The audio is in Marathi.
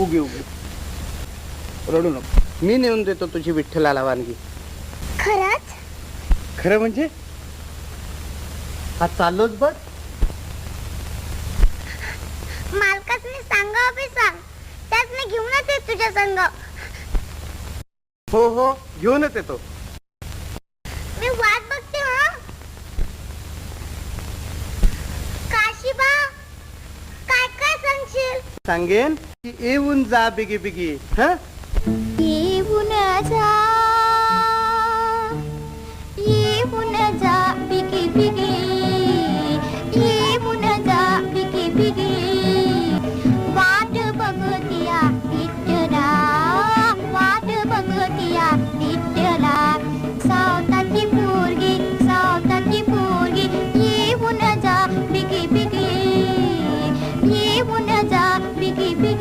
उगी उगी. रडू नको. मी नेऊन देतो तुझी विठ्ठलाला वानगी. खरंच? खरं म्हणजे? हा चाललोच बघ. मालकासनी सांगा बी सांग? त्याच मी घेऊनच येत तुझ्या संग. हो हो घेऊनच येतो. सांगेन की येऊन जा बिगी बिगी हा येऊन जा येऊन जा बिगी बिगी येऊन जा बिगी बिगी